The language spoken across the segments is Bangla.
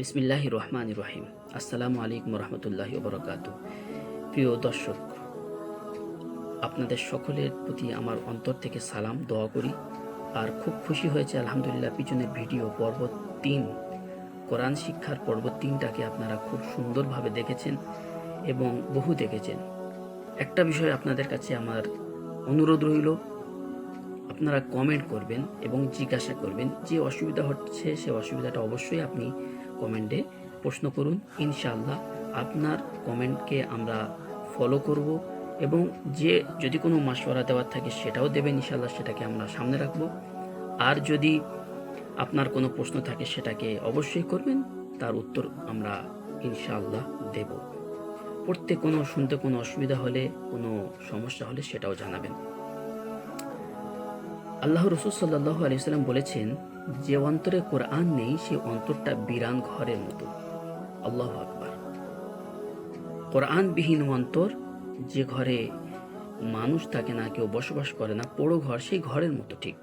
বিসমিল্লাহ রহমান রহিম আসসালামু আলাইকুম রহমতুল্লাহ বরকাত প্রিয় দর্শক, আপনাদের সকলের প্রতি আমার অন্তর থেকে সালাম, দোয়া করি। আর খুব খুশি হয়েছে, আলহামদুলিল্লাহ, পিছনের ভিডিও পর্ব তিন, কোরআন শিক্ষার পর্ব তিনটাকে আপনারা খুব সুন্দরভাবে দেখেছেন এবং বহু দেখেছেন। একটা বিষয় আপনাদের কাছে আমার অনুরোধ রইল, আপনারা কমেন্ট করবেন এবং জিজ্ঞাসা করবেন যে অসুবিধা হচ্ছে, সে অসুবিধাটা অবশ্যই আপনি কমেন্টে প্রশ্ন করুন। ইনশাআল্লাহ আপনার কমেন্টকে আমরা ফলো করব এবং যে যদি কোনো মাসওয়ারা দেওয়ার থাকে সেটাও দেবেন ইনশাআল্লাহ, সেটাকে আমরা সামনে রাখব। আর যদি আপনার কোনো প্রশ্ন থাকে সেটাকে অবশ্যই করবেন, তার উত্তর আমরা ইনশাআল্লাহ দেব। পড়তে কোনো, শুনতে কোনো অসুবিধা হলে, কোনো সমস্যা হলে সেটাও জানাবেন। আল্লাহ রসুল সাল্লাহ আলিয়াল্লাম বলেছেন যে অন্তরে কোরআন নেই, সে অন্তরটা বিরান ঘরের মতো। আল্লাহ আকবার। কোরআনবিহীন অন্তর, যে ঘরে মানুষ থাকে না, কেউ বসবাস করে না, পোড়ো ঘর সেই ঘরের মতো ঠিক।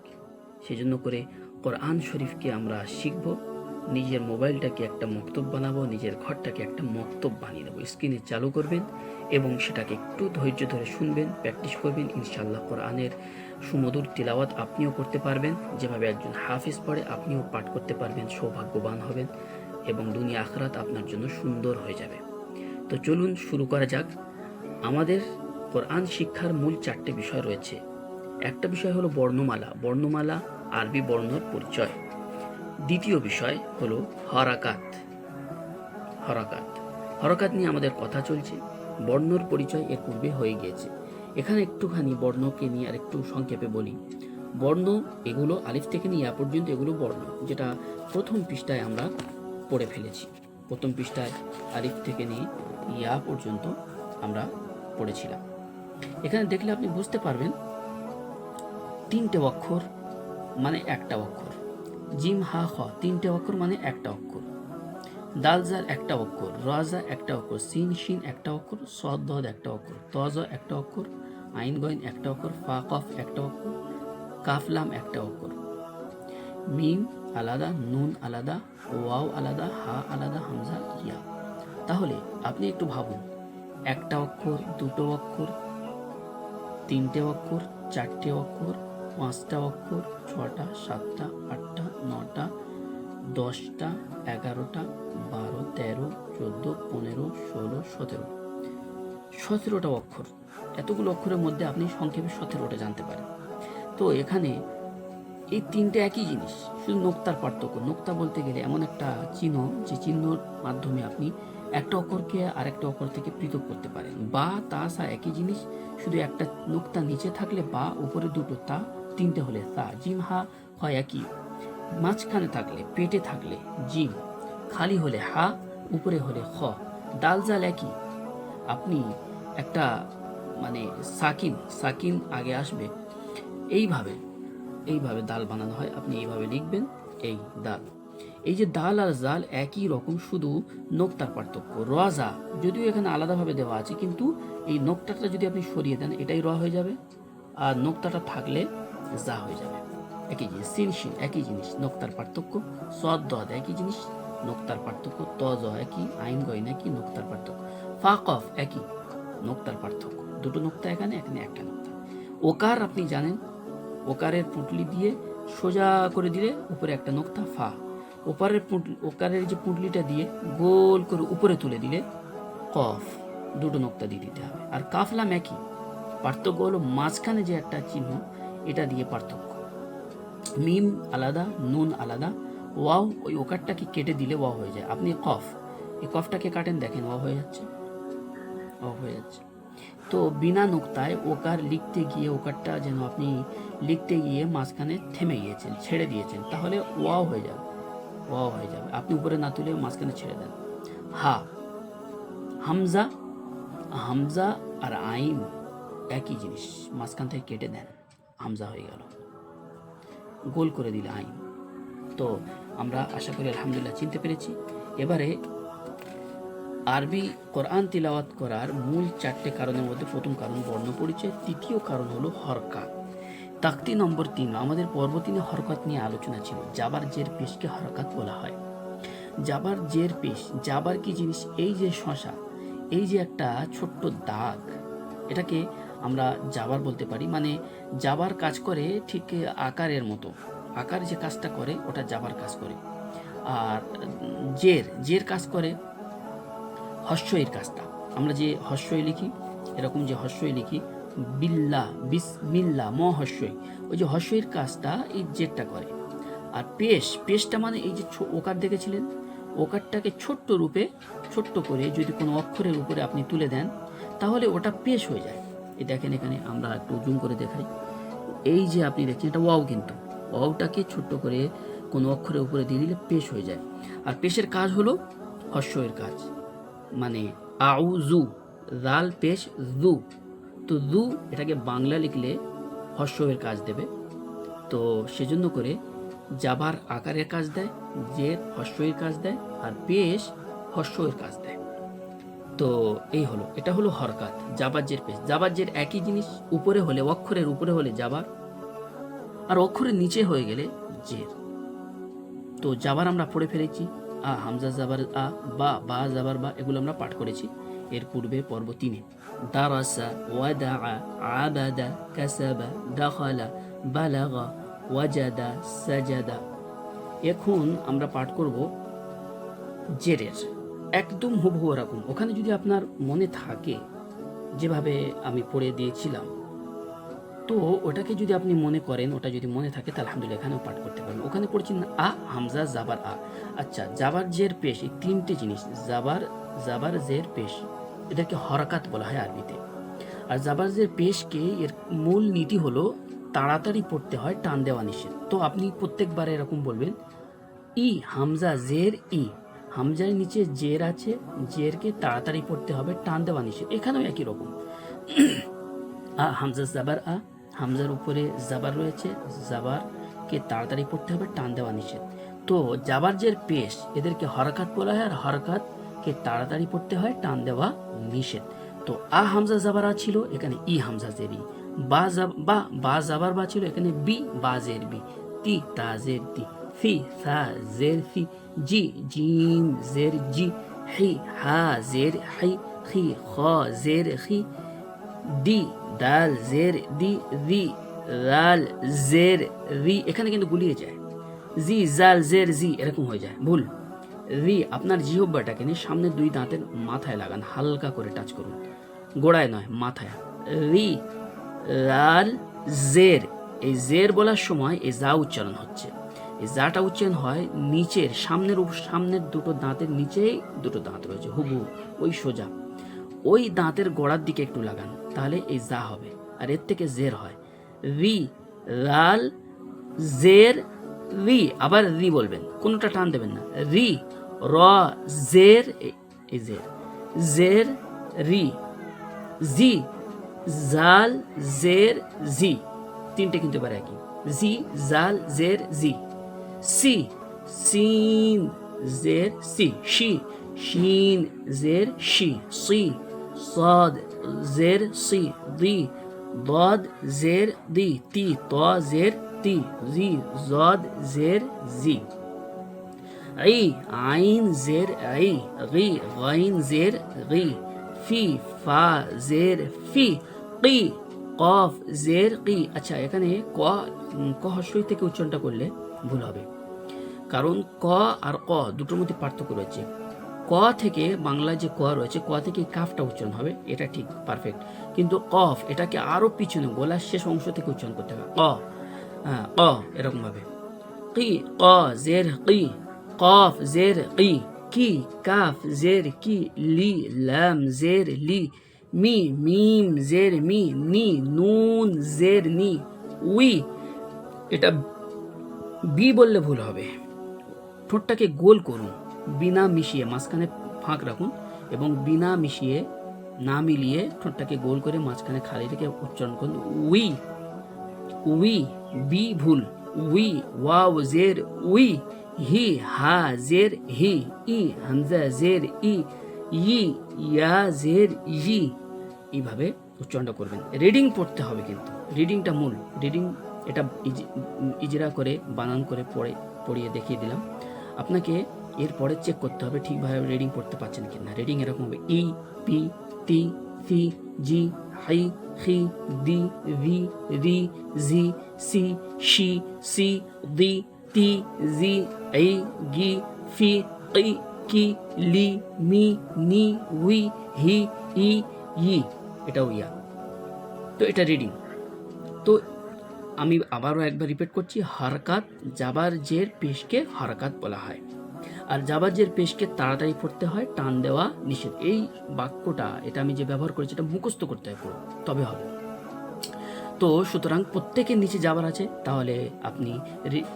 সেজন্য করে কোরআন শরীফকে আমরা শিখব। নিজের মোবাইলটাকে একটা মক্তব বানাবো, নিজের ঘরটাকে একটা মক্তব বানিয়ে দেবো। স্ক্রিনে চালু করবেন এবং সেটাকে একটু ধৈর্য ধরে শুনবেন, প্র্যাকটিস করবেন। ইনশাল্লাহ কোরআনের সুমধুর তিলাওয়াত আপনিও করতে পারবেন। যেভাবে একজন হাফিজ পড়ে, আপনিও পাঠ করতে পারবেন, সৌভাগ্যবান হবেন এবং দুনিয়া আখরাত আপনার জন্য সুন্দর হয়ে যাবে। তো চলুন শুরু করা যাক। আমাদের কোরআন শিক্ষার মূল চারটে বিষয় রয়েছে। একটা বিষয় হলো বর্ণমালা। বর্ণমালা আরবি বর্ণর পরিচয়। দ্বিতীয় বিষয় হলো হরাকাত। হরাকাত। হরাকাত নিয়ে আমাদের কথা চলছে, বর্ণর পরিচয় এর পূর্বে হয়ে গিয়েছে। এখানে একটুখানি বর্ণকে নিয়ে আর একটু সংক্ষেপে বলি। বর্ণ এগুলো আলিফ থেকে নিয়ে পর্যন্ত এগুলো বর্ণ, যেটা প্রথম পৃষ্ঠায় আমরা পড়ে ফেলেছি। প্রথম পৃষ্ঠায় আলিফ থেকে নিয়ে ইয়া পর্যন্ত আমরা পড়েছিলাম। এখানে দেখলে আপনি বুঝতে পারবেন, তিনটে অক্ষর মানে একটা অক্ষর। জিম হা খ তিনটে অক্ষর মানে একটা অক্ষর। দালজার একটা অক্ষর রাজা একটা অক্ষর, সিন শিন একটা অক্ষর, সদ একটা অক্ষর তজ একটা অক্ষর, আইন গইন একটা অক্ষর, ফা কফ একটা অক্ষর কাফলাম একটা অক্ষর। মিম আলাদা, নুন আলাদা, ওয়াও আলাদা, হা আলাদা, হামজা, ইয়া। তাহলে আপনি একটু ভাবুন, একটা অক্ষর, দুটো অক্ষর, তিনটে অক্ষর, চারটে অক্ষর পাঁচটা অক্ষর, ছটা, সাতটা, আটটা, নটা, দশটা, এগারোটা, বারো, তেরো, চোদ্দ, পনেরো, ষোলো, সতেরো। সতেরোটা অক্ষর। এতগুলো অক্ষরের মধ্যে আপনি সংক্ষেপে সতেরোটা জানতে পারেন। তো এখানে এই তিনটে একই জিনিস, শুধু নোক্তার পার্থক্য। নোক্তা বলতে গেলে এমন একটা চিহ্ন, যে চিহ্নর মাধ্যমে আপনি একটা অক্ষরকে আরেকটা অক্ষর থেকে পৃথক করতে পারেন। বা, তা, সা একই জিনিস, শুধু একটা নোক্তা নিচে থাকলে বা, উপরে দুটো তা তিনটে হলে তা জিম হা হয় একই। মাঝখানে থাকলে পেটে থাকলে জিম, খালি হলে হা, উপরে হলে খ, ডাল জাল একই। আপনি একটা মানে সাকিন সাকিন আগে আসবে। এইভাবে এইভাবে দাল বানানো হয়, আপনি এইভাবে লিখবেন, এই দাল এই যে ডাল আর জাল একই রকম, শুধু নোক্তার পার্থক্য রাজা যদিও এখানে আলাদাভাবে দেওয়া আছে, কিন্তু এই নোক্তাটা যদি আপনি সরিয়ে দেন, এটাই র হয়ে যাবে। আর নোক্তাটা থাকলে যা হয়ে যাবে। একই জিনিস সিন শিন, একই জিনিস, নোক্তার পার্থক্য, সদ দদ একই জিনিস, নোক্তার পার্থক্য, ত, জ, একই, আইন গইন একই, নোক্তার পার্থক্য। ফাক অফ একই, নোক্তার পার্থক্য। দুটো নোক্তা এখানে এখানে একটা নোক্তা। ওকার, আপনি জানেন, ওকারের পুঁটলি দিয়ে সোজা করে দিলে উপরে একটা নোক্তা, ফা। ওপারের পুঁটলি, ওকারের যে পুঁটলিটা দিয়ে গোল করে উপরে তুলে দিলে কফ। দুটো নোক্তা দিয়ে দিতে হবে। আর কাফলাম একই। পার্থক্য হলো মাঝখানে যে একটা চিহ্ন এটা দিয়ে পার্থক্য। মিম আলাদা, নুন আলাদা। ওয়াও, ওই ওকারটাকে কেটে দিলে ওয়াও হয়ে যায়। আপনি কফ, এই কফটাকে কাটেন, দেখেন, ওয়াও হয়ে যাচ্ছে। ওয়াও হয়ে যাচ্ছে। তো বিনা নোক্তায় ওকার লিখতে গিয়ে, ওকারটা যেন আপনি লিখতে গিয়ে মাঝখানে থেমে গিয়েছেন, ছেড়ে দিয়েছেন, তাহলে ওয়াও হয়ে যাবে। ওয়াও হয়ে যাবে। আপনি উপরে না তুলে মাঝখানে ছেড়ে দেন। হা, হামজা হামজা আর আইন একই জিনিস, মাঝখান থেকে কেটে দেন। হামজা হয়ে গেল। গোল করে দিলে আইন। তো আমরা আশা করি আলহামদুলিল্লাহ চিনতে পেরেছি। এবারে আরবি কোরআন তিলাওয়াত করার মূল চারটে কারণের মধ্যে প্রথম কারণ বর্ণ পরিচয়, তৃতীয় কারণ হলো হরকাত তাকতি নম্বর তিন, আমাদের পর্ব তিনে হরকত নিয়ে আলোচনা ছিল যাবার জের পেশকে হরকাত বলা হয়। জাবার জের পেশ, জাবার কি জিনিস? এই যে শশা, এই যে একটা ছোট্ট দাগ, এটাকে আমরা জাবার বলতে পারি মানে জাবার কাজ করে ঠিক আকারের মতো। আকার যে কাজটা করে, ওটা জাবার কাজ করে। আর জের জের কাজ করে হস্যইর কাজটা। আমরা যে হস্যই লিখি, এরকম যে হস্যই লিখি, বিল্লা বিসমিল্লা ম হস্যই ওই যে হস্যইর কাজটা এই জেরটা করে। আর পেশ, পেশটা মানে এই যে ওকার দেখেছিলেন? ওকারটাকে ছোট্ট রূপে, ছোট্ট করে যদি কোনো অক্ষরের উপরে আপনি তুলে দেন, তাহলে ওটা পেশ হয়ে যায়। এই দেখেন এখানে আমরা একটু জুম করে দেখাই। এই যে আপনি দেখছেন, এটা ওয়াও কিন্তু। ওয়াওটাকে ছোট্ট করে কোনো অক্ষরের উপরে দিয়ে দিলে পেশ হয়ে যায়। আর পেশের কাজ হলো হস্যের কাজ। মানে আউজু রাল পেশ জু তো জু এটাকে বাংলা লিখলে হস্যের কাজ দেবে। তো সেজন্য করে জাবার আকারের কাজ দেয়, জের হস্যের কাজ দেয়, আর পেশ হস্যের কাজ দেয়। তো এই হলো, এটা হলো হরকাত জাবার জের পেশ। জাবার জের একই জিনিস উপরে হলে, অক্ষরের উপরে হলে জাবার আর অক্ষরের নিচে হয়ে গেলে জের। তো জাবার আমরা পড়ে ফেলেছি, আ, হামজা জাবার আ, বা বা জাবার বা, এগুলো আমরা পাঠ করেছি। এর পূর্বে পর্ব তিনে, দারাসা ওয়াদা আবাদা কাসাবা দাখালা বালাগা ওয়াজাদা সাজাদা। এখন আমরা পাঠ করব জেরের। একদম হুবহু এরকম ওখানে যদি আপনার মনে থাকে যেভাবে আমি পড়ে দিয়েছিলাম, তো ওটাকে যদি আপনি মনে করেন, ওটা যদি মনে থাকে, তাহলে আলহামদুলিল্লাহ এখানেও পাঠ করতে পারবেন। ওখানে পড়ছেন আ, হামজা, জাবার আ। আচ্ছা জাবার জের পেশ, এই তিনটে জিনিস, জাবার জাবার জের পেশ এটাকে হরকাত বলা হয় আরবিতে। আর জাবার জের পেশকে এর মূল নীতি হলো তাড়াতাড়ি পড়তে হয়, টান দেওয়া নিষেধ। তো আপনি প্রত্যেকবার এরকম বলবেন, ই, হামজা, জের, ই। হামজার নিচে জের আছে, জেরকে তাড়াতাড়ি পড়তে হবে, টান দেওয়া নিষেধ। এখানেও একই রকম। আ, হামজা জাবার, আ, হামজার উপরে জাবার রয়েছে জাবার কে তাড়াতাড়ি পড়তে হবে, টান দেওয়া নিষেধ। তো জাবার জের পেশ, এদেরকে হরকাত বলা হয়, আর হরকাত কে তাড়াতাড়ি পড়তে হয়, টান দেওয়া নিষেধ। তো আ, হামজা জাবার আ ছিল, এখানে ই, হামজা জের বা বা বা জাবার বা ছিল, এখানে বি, বা জের বি। তি, তা, জের, তি। ফি সা জের ফি জি জিম জের জি হি হা জের হাই খি খ জের খি দি দাল জের দি রি রাল জের রি এখানে কিন্তু গুলিয়ে যায়। জি জাল জের জি এরকম হয়ে যায়। ভুল। রি আপনার জিহব্বাটাকে নিয়ে সামনের দুই দাঁতের মাথায় লাগান, হালকা করে টাচ করুন। গোড়ায় নয়, মাথায়। রি রাল জের এই জের বলার সময় এই জা উচ্চারণ হচ্ছে। জাটা উচ্চারণ হয়, নিচের, সামনের সামনের দুটো দাঁতের নিচেই দুটো দাঁত রয়েছে হুবু ওই সোজা। ওই দাঁতের গোড়ার দিকে একটু লাগান, তাহলে এই যা হবে, আর এর থেকে জের হয়। রি রাল জের, রি, আবার রি বলবেন, কোনোটা টান দেবেন না। রি, র, জের এই জের জের, রি, জি, জাল, জের, জি, তিনটে কিন্তু এবার একই। জি, জাল, জের, জি। সি সিন জের সি শি শিন জের শি সি صاد زير صي ضي ضاد زير ضي تي طا زير تي زي زاد زير زي عي عين زير عي غي غين زير غي في فا زير في قي قاف জের কি আচ্ছা এখানে ক উম, ক হস্যই থেকে উচ্চারণটা করলে ভুল হবে কারণ ক আর ক দুটোর মধ্যে পার্থক্য রয়েছে। ক থেকে বাংলায় যে ক রয়েছে, ক থেকে কাফটা উচ্চারণ হবে, এটা ঠিক পারফেক্ট কিন্তু কফ, এটাকে আরও পিছনে, গলার শেষ অংশ থেকে উচ্চারণ করতে হবে। ক হ্যাঁ ক, এরকমভাবে। কি, ক, জের, কি, কফ, জের, কি কি, কাফ, জের, কি, লি, লাম, জের, লি, মি, মিম, জের, মি, নি, নুন, জের, নি, উই, এটা বি বললে ভুল হবে। ঠোঁটটাকে গোল করুন, বিনা মিশিয়ে মাঝখানে ফাঁক রাখুন এবং বিনা মিশিয়ে না মিলিয়ে ঠোঁটটাকে গোল করে মাঝখানে খালি রেখে উচ্চারণ করুন, উই উই, বি ভুল, উই, ওয়াও, জের, উই, হি, হা, জের, হি, ই, হামজা, জের, ই ই, ইয়া, জের, ই, এইভাবে উচ্চারণটা করবেন। রিডিং পড়তে হবে কিন্তু, রিডিংটা মূল, রিডিং এটা ইজ- ইজরা করে, বানান করে পড়ে, পড়িয়ে দেখিয়ে দিলাম। আপনাকে এরপরে চেক করতে হবে ঠিকভাবে রিডিং পড়তে পারছেন কি না রিডিং এরকম হবে ই পি টি ফি জি হাই হি দি ভি রি জি সি শি সি দি টি জি এই গি ফি কি কি লি মি নি উই হি ই ই এটাও ইয়া তো এটা রিডিং তো আমি আবারও একবার রিপিট করছি, হারকাত, জাবার জের পেশকে হারকাত বলা হয়। আর জাবার জের পেশকে তাড়াতাড়ি পড়তে হয়, টান দেওয়া নিষেধ। এই বাক্যটা, এটা আমি যে ব্যবহার করেছি, এটা মুখস্থ করতে হয় পুরো তবে হবে। তো সুতরাং প্রত্যেকের নিচে যাবার আছে, তাহলে আপনি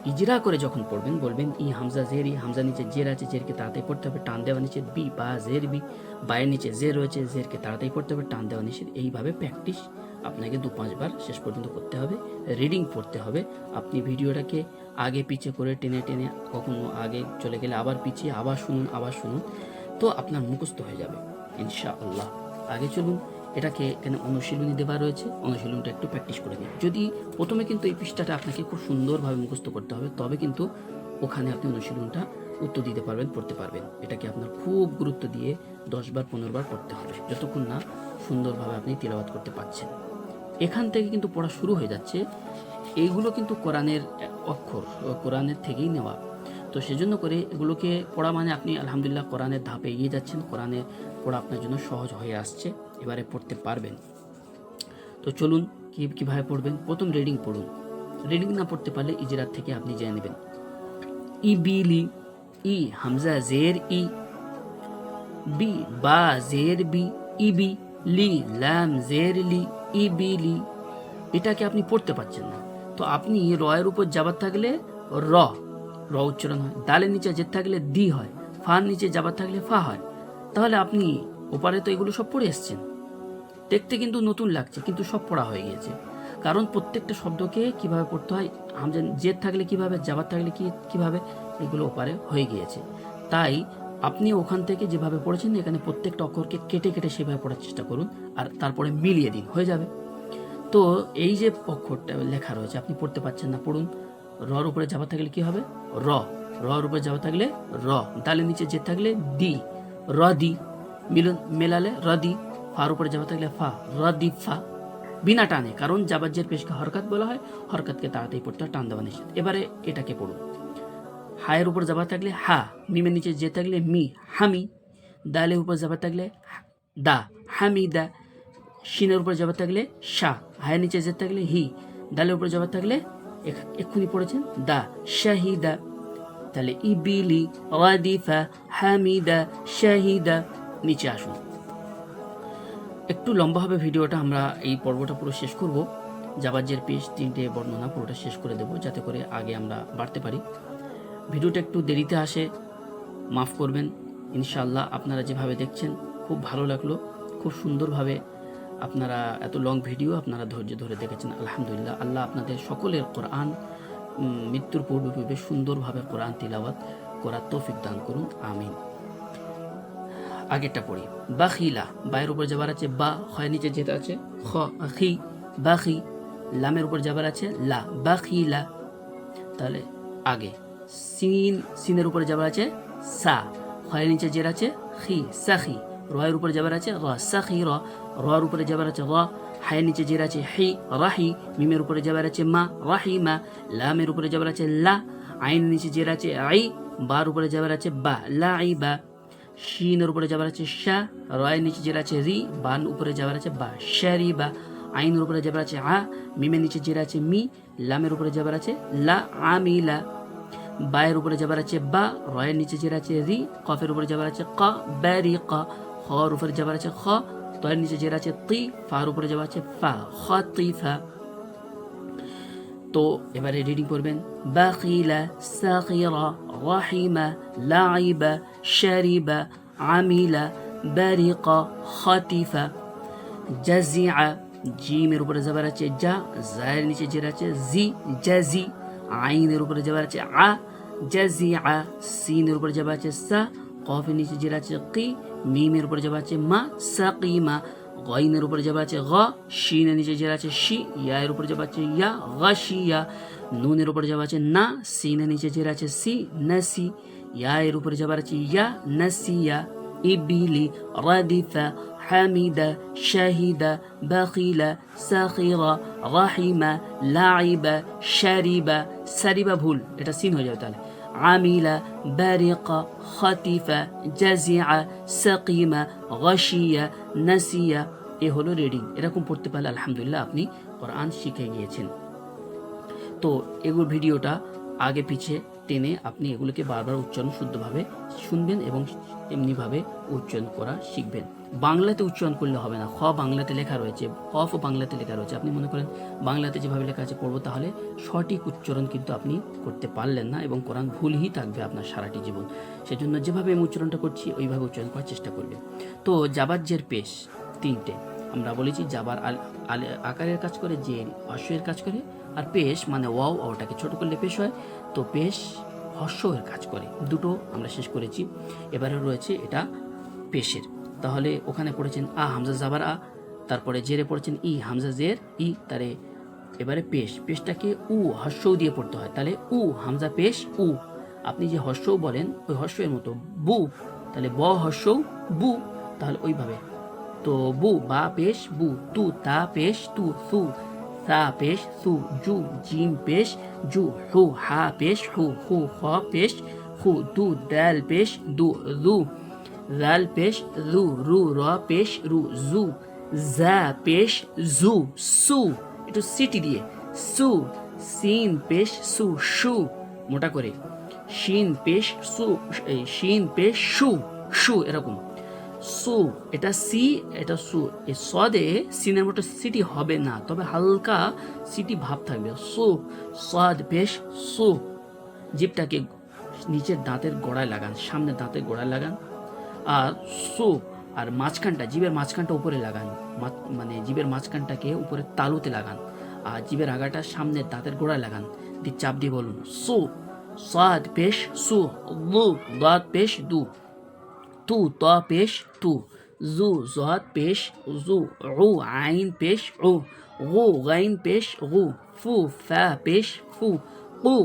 ইজরা করে যখন পড়বেন, বলবেন, ই হামজা জের, ই হামজা নিচে জের আছে, জেরকে তাড়াতাড়ি পড়তে হবে, টান দেওয়া নিচে বি, বা, জের, বি, বায়ের নিচে জের রয়েছে, জেরকে তাড়াতাড়ি পড়তে হবে, টান দেওয়া নিষেধ। এইভাবে প্র্যাকটিস আপনাকে দু পাঁচবার শেষ পর্যন্ত করতে হবে রিডিং পড়তে হবে। আপনি ভিডিওটাকে আগে পিছে করে টেনে টেনে কখনো আগে চলে গেলে আবার পিছিয়ে, আবার শুনুন আবার শুনুন, তো আপনার মুখস্থ হয়ে যাবে, ইনশাআল্লাহ। আগে চলুন, এটাকে এখানে অনুশীলনী দেওয়া রয়েছে, অনুশীলনটা একটু প্র্যাকটিস করে নিন। যদি প্রথমে কিন্তু এই পৃষ্ঠাটা আপনাকে খুব সুন্দরভাবে মুখস্থ করতে হবে, তবে কিন্তু ওখানে আপনি অনুশীলনটা উত্তর দিতে পারবেন, পড়তে পারবেন। এটাকে আপনার খুব গুরুত্ব দিয়ে দশবার পনেরো বার পড়তে হবে, যতক্ষণ না সুন্দরভাবে আপনি তিলাবাত করতে পারছেন। এখান থেকে কিন্তু পড়া শুরু হয়ে যাচ্ছে। এইগুলো কিন্তু কোরআনের অক্ষর, কোরআনের থেকেই নেওয়া। তো সেজন্য করে এগুলোকে পড়া মানে আপনি আলহামদুলিল্লাহ কোরআনের ধাপে এগিয়ে যাচ্ছেন, কোরআনের পড়া আপনার জন্য সহজ হয়ে আসছে, এবারে পড়তে পারবেন। তো চলুন কী, কীভাবে পড়বেন? প্রথম রিডিং পড়ুন। রিডিং না পড়তে পারলে ইজরাত থেকে আপনি জেনে নেবেন। ই বিলি ই, হামজা, জের, ই। বি, বা, জের, বি, ইবি, লি ল্যাম জের, লি। ইবি লি এটাকে আপনি পড়তে পারছেন না। তো আপনি রয়ের উপর যাবার থাকলে র র উচ্চারণ হয়। দালের নিচে জের থাকলে দি হয়। ফার নিচে যাবার থাকলে ফা হয়। তাহলে আপনি ওপারে তো এগুলো সব পড়ে এসছেন। দেখতে কিন্তু নতুন লাগছে, কিন্তু সব পড়া হয়ে গিয়েছে। কারণ প্রত্যেকটা শব্দকে কীভাবে পড়তে হয় হামজা জেদ থাকলে কীভাবে, যাবার থাকলে কি কীভাবে, এগুলো ওপারে হয়ে গিয়েছে। তাই আপনি ওখান থেকে যেভাবে পড়েছেন, এখানে প্রত্যেকটা অক্ষরকে কেটে কেটে সেভাবে পড়ার চেষ্টা করুন আর তারপরে মিলিয়ে দিন, হয়ে যাবে। তো এই যে অক্ষরটা লেখা রয়েছে, আপনি পড়তে পারছেন না, পড়ুন। রর উপরে যাওয়া থাকলে কি হবে? র। রর উপরে যাওয়া থাকলে র। দালের নিচে যে থাকলে দি। র দি। মিলন, মেলালে র দি। ফার উপরে যাওয়া থাকলে ফা। র দি ফা। বিনা টানে, কারণ জাবাজ্যের পেশকে হরকাত বলা হয়, হরকাতকে তাড়াতাড়ি পড়তে হয়, টান দেওয়া নিষেধ। এবারে এটাকে পড়ুন। হায়ের উপর যাবা থাকলে হা মিমের নিচে যে থাকলে মি, হামি, দালের উপর যাবা থাকলে দা, হামি, দা, শিনের উপর যাবা থাকলে শা, হায়ের নিচে যে থাকলে হি, দালের উপর যাবা থাকলে এক্ষুনি পড়েছেন দা, শাহিদা। তাহলে ইবিলি, ওয়াদিফা, হামিদা, শাহিদা, নিচে আসুন। একটু লম্বা হবে ভিডিওটা, আমরা এই পর্বটা পুরো শেষ করব। জাবাজ্যের পেশ তিনটে বর্ণনা পুরোটা শেষ করে দেব, যাতে করে আগে আমরা বাড়তে পারি। ভিডিওটা একটু দেরিতে আসে, মাফ করবেন। ইনশাআল্লাহ আপনারা যেভাবে দেখছেন, খুব ভালো লাগল। খুব সুন্দরভাবে আপনারা এত লং ভিডিও আপনারা ধৈর্য ধরে দেখেছেন, আলহামদুলিল্লাহ। আল্লাহ আপনাদের সকলের কোরআন মৃত্যুর পূর্বে পূর্বে সুন্দরভাবে কোরআন তিলাওয়াত করার তৌফিক দান করুন, আমিন। আগেরটা পড়ি। বাখিলা, বায়ের উপর যাবার আছে বা হয় নিচে যেটা আছে, খ খি বাখি, লামের উপর যাবার আছে লা, বাখিলা। তাহলে আগে। সিন সিনের উপরে যাবার আছে সা খয়ের নিচে জের আছে খি সাখি রয়ের উপরে যাবার আছে র সাখি র রর উপরে যাবার আছে র হায়ের নিচে জের আছে হি রাহি মিমের উপরে যাবার আছে মা রাহি মা লামের উপরে যাবার আছে লা আইন নিচে জের আছে আই বার উপরে যাবার আছে বা লা আই বা শিনের উপরে যাবার আছে শা রয়ের নিচে জের আছে রি বান উপরে যাবার আছে বা শারি বা আইনের উপরে যাবার আছে আ মিমের নিচে জের আছে মি লামের উপরে যাবার আছে লা আমিলা বায়ের উপরে যাবার আছে বা, রয়ের নিচে জের আছে রি, কফের উপরে যাবার আছে ক, ব্যারি ক খর উপরে যাবার আছে খ, তয়ের নিচে জের আছে তি, ফার উপরে যাবার আছে ফা, খ, তি, ফা। তো এবারে রিডিং করবেন বাকিলা, সাকিরা, রাহিমা, লাইবা, শারিবা, আমিলা, বারিকা, খাতিফা। জাজিআ জিমের উপরে যাবার আছে যা জায়ের নিচে জের আছে জি জাজি আইনের উপরে যাবার আছে আ জাজিআ সিনের উপরে যাবার আছে সা কফের নিচে জের আছে কি মিমের উপরে যাবার আছে মা সাকিমা গইনের উপরে যাবার আছে গ শিনের নিচে জের আছে শি ইয়ার উপরে যাবার আছে ইয়া গাশিয়া নুনের উপরে যাবার আছে না সিনের নিচে জের আছে সি নাসি ইয়া এর উপরে যাবার আছে ইয়া নাসিয়া ইবিলি রাদিফা হামিদা শাহিদা বাখিলা সাখিরা রাহিমা লাইবা শারিবা সারিবা ভুল এটা সিন হয়ে যাবে তাহলে। আমিলা বারিকা খাতিফা জাজিআ সাকিমা গশিয়া নাসিয়া এ হলো রিডিং। এরকম পড়তে পারলে আলহামদুলিল্লাহ আপনি কোরআন শিখে গিয়েছেন। তো এগুলো ভিডিওটা আগে পিছে টেনে আপনি এগুলোকে বারবার উচ্চারণ শুদ্ধভাবে শুনবেন এবং এমনিভাবে উচ্চারণ করা শিখবেন। বাংলাতে উচ্চারণ করলে হবে না। খ বাংলাতে লেখা রয়েছে। কফ বাংলাতে লেখা রয়েছে। আপনি মনে করেন বাংলাতে যেভাবে লেখা আছে পড়ব, তাহলে সঠিক উচ্চারণ কিন্তু আপনি করতে পারলেন না এবং কোরআন ভুলই থাকবে আপনার সারাটি জীবন। সেজন্য যেভাবে আমি উচ্চারণটা করছি, ওইভাবে উচ্চারণ করার চেষ্টা করবেন তো জাবাজ্যের পেশ তিনটে। আমরা বলেছি জাবার আল আকারের কাজ করে যে হস্যের কাজ করে। আর পেশ মানে ওয়াও, ওটাকে ছোট করলে পেশ হয়। তো পেশ হস্যের কাজ করে। দুটো আমরা শেষ করেছি। এবারে রয়েছে এটা পেশের। তাহলে ওখানে পড়েছেন আ হামজা জাবার আ, তারপরে জেরে পড়েছেন ই হামজা জের, ই তারে এবারে পেশ। পেশটাকে উ হস্যও দিয়ে পড়তে হয়। তাহলে উ হামজা পেশ, উ। আপনি যে হস্যও বলেন, ওই হস্যের মতো বু। তাহলে ব হস্যও বু। তাহলে ওইভাবে। তো বু, বা, পেশ, বু, তু, তা, পেশ, তু, সু। সা পেশ সু জু জিম পেশ জু হু হা পেশ হু হু খ পেশ হু দু দাল পেশ দু দু জাল পেশ জু রু র পেশ রু জু জা পেশ জু সু একটু সিটি দিয়ে সু সিন পেশ সু শু মোটা করে শিন পেশ সু শিন পেশ সু সু এরকম। সু, এটা সি, এটা সু। এই সদে সিনের মতো সিটি হবে না, তবে হালকা সিটি ভাব থাকবে। সু, সদ বেশ সু। জিপটাকে নিচের দাঁতের গোড়ায় লাগান সামনে দাঁতের গোড়ায় লাগান। আর সু, আর মাঝখানটা জিভের মাঝখানটা উপরে লাগান। মানে জিভের মাঝখানটাকে উপরে তালুতে লাগান। আর জিভের আগাটা সামনের দাঁতের গোড়ায় লাগান। দিয়ে চাপ দিয়ে বলুন, সু, সাদ পেশ সু লু দাঁত পেশ দু। তু, ত পেশ তু, জু জহাদ পেশ জু উ আইন পেশ উ গু, গাইন পেশ গু, ফু, ফা পেশ ফু কু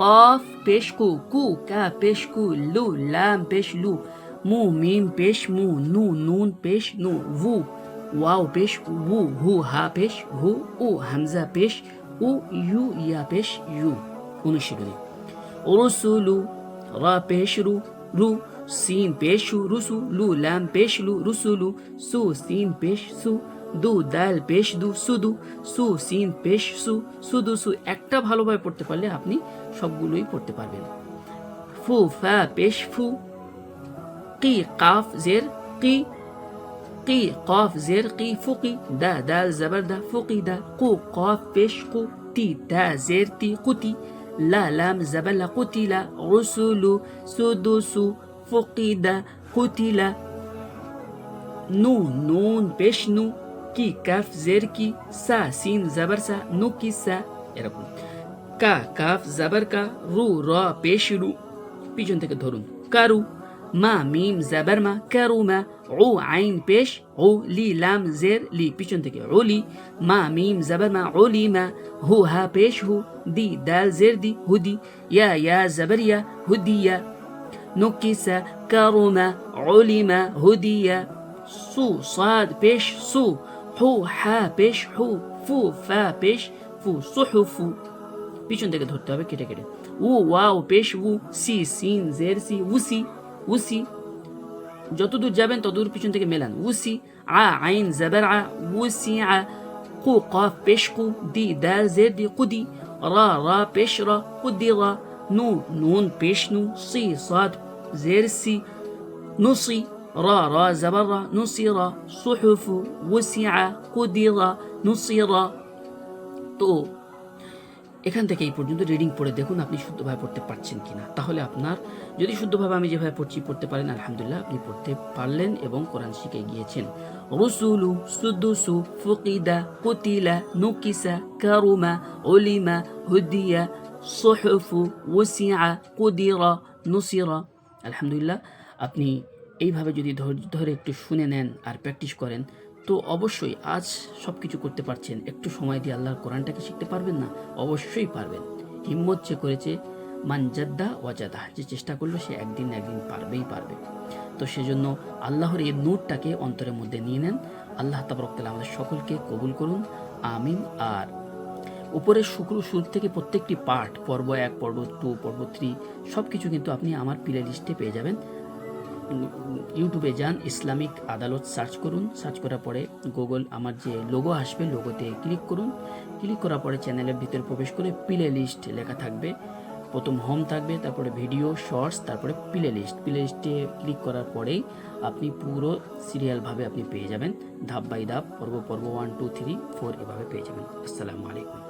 কফ পেশ কু কু, কা পেশ কু, লু, লাম পেশ লু, মু, মিম পেশ মু, নু, নুন পেশ নু, ভু, ওয়াও পেশ वू হু হা পেশ হু উ, হামজা পেশ উ, ইউ, ইয়া পেশ ইউ, অনুশীলনী। রসুলু, রা পেশ রু রু সিম পেশ রুসু লু ল্যাম পেশ লু রুসু লু সু সিন পেশ সু দু দাল পেশ দু সুদু সু সিন পেশ সু সুদু সু একটা ভালোভাবে পড়তে পারলে আপনি সবগুলোই পড়তে পারবেন। ফু ফা পেশ ফু, কি কাফ জের কি কি কফ জের কি ফুকি দা দাল জবর দা ফুকি দা, কু কফ পেশ কু, তি দা জের তি কুতি লা লাম জবর লা কুতি লা রুসুলু সুদুসু ফুকিদা কুতিলা নু নুন পেশ নু কি কাফ জের কি সা সিন জাবার সা নু কি সা এরকম কা কাফ জাবার কা রু র পেশ রু পিছন থেকে ধরুন কারু মা মিম জাবার মা কারু মা ও আইন পেশ ও লি লাম জের লি পিছন থেকে ওলি মা মিম জাবার মা ওলি মা হু হা পেশ হু দি দাল জের দি হুদি ইয়া ইয়া জাবার ইয়া হুদি ইয়া نكس كرم علم هدي سو صاد بيش سو حو حا بيش حو فو فا بيش ফু সুহুফু পিছন থেকে ধরতে হবে কেটে কেটে উ ওয়াও পেশ উ সি সিন জের সি উসি উসি যতদূর যাবেন ততদূর পিছন থেকে মেলান উসি আ আইন জাবার আ উসি আ قو قاف পেশ কু দি দাল জের দি কুদি রা রা পেশ রা কুদি রা নু নুন পেশ নু সি صاد زير سي نصي را را زبر را نصر صحف وسع قدر نصر তো এখান থেকে এই পর্যন্ত রিডিং পড়ে দেখুন আপনি শুদ্ধভাবে পড়তে পারছেন কিনা তাহলে আপনার যদি শুদ্ধভাবে আমি যেভাবে পড়ছি পড়তে পারেন আলহামদুলিল্লাহ আপনি পড়তে পারলেন এবং কোরআন শিখে গিয়েছেন রসুলু সুদুসু ফুকিদা কুতিলা নুকিসা কারুমা উলিমা হুদিয়া সুহুফু ওসিআ কুদিরা নুসিরা আলহামদুলিল্লাহ, আপনি এইভাবে যদি ধরে একটু শুনে নেন আর প্র্যাকটিস করেন, তো অবশ্যই আজ সব কিছু করতে পারছেন। একটু সময় দিয়ে আল্লাহর কোরআনটাকে শিখতে পারবেন না? অবশ্যই পারবেন। হিম্মত যে করেছে মানজাদ্দা ওয়াজাদা যে চেষ্টা করল সে একদিন একদিন পারবেই পারবে। তো সেজন্য আল্লাহর এই নূরটাকে অন্তরের মধ্যে নিয়ে নেন। আল্লাহ তাবরকাল আমাদের সকলকে কবুল করুন। আমিন। আর উপরের শুক্র, শুরু থেকে প্রত্যেকটি পার্ট পর্ব এক, পর্ব টু, পর্ব থ্রি সব কিছু কিন্তু আপনি আমার প্লে লিস্টে পেয়ে যাবেন। ইউটিউবে যান, ইসলামিক আদালত সার্চ করুন সার্চ করার পরে গুগল আমার যে লোগো আসবে লোগোতে ক্লিক করুন। ক্লিক করার পরে চ্যানেলের ভিতরে প্রবেশ করে প্লে লিস্ট লেখা থাকবে। প্রথম হোম থাকবে, তারপরে ভিডিও শর্টস তারপরে প্লে লিস্ট প্লে লিস্টে ক্লিক করার পরেই আপনি পুরো সিরিয়ালভাবে আপনি পেয়ে যাবেন। ধাপ বাই ধাপ, পর্ব পর্ব ওয়ান টু থ্রি ফোর এভাবে পেয়ে যাবেন। আসসালামু আলাইকুম।